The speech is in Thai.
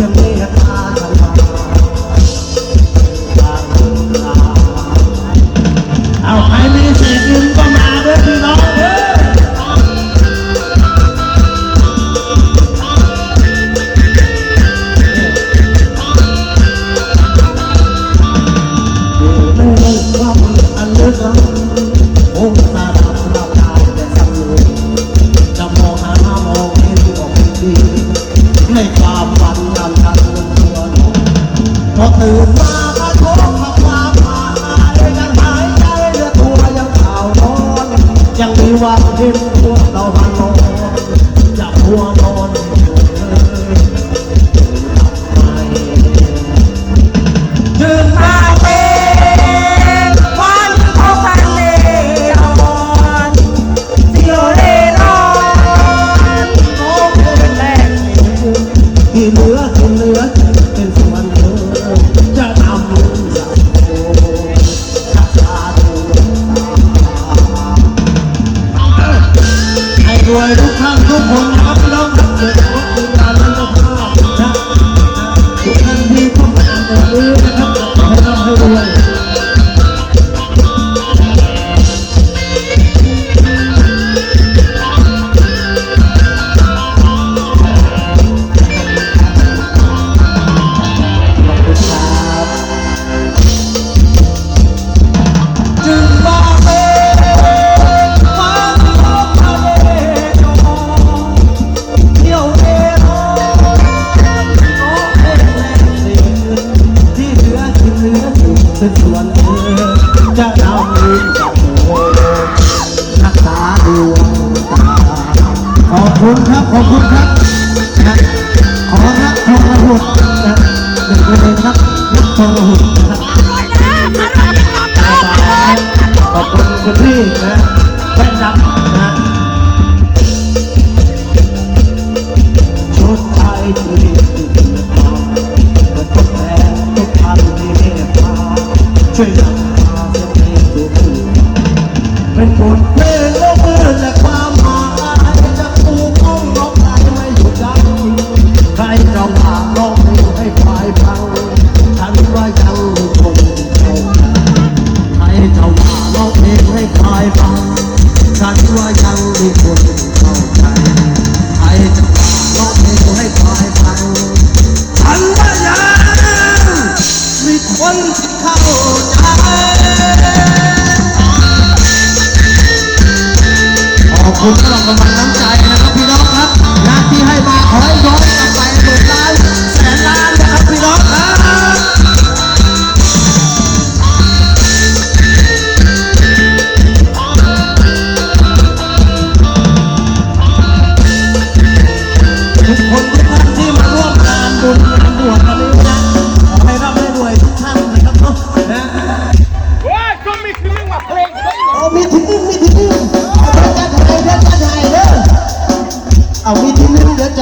ยังไม่ ตื่นมาก็พบกับความหมายยังหายใจเหลือตัวยังเข่าวนอนยังมีหวังเห็นพวกเราหันอนจะหัวนอนอยู่เลยหลับไม่ถึงมาเป็นวันของพันเลออนสิโอเลนอนโอ้เป็นแรกที่เหลือที่เลือเป็นส่วน สักส่วนเออจะนำลืมจากเธอรักษาดวงตาขอบคุณครับขอบคุณครับขอรักทองระหุนะเด็กเลยครับรักของระหุดนะครับขอบคุณคุณพี่นะแว่นดำนะชุดไทยเปลี่ เป็นคนเพื่อนโลกเมื่อจาก ที่หนึ่งมีที่หนึ่งเอาเธอจะถ่ายเธอจะถ่ายเด้อเอามีที่หนึ่งเดี๋ยวจะ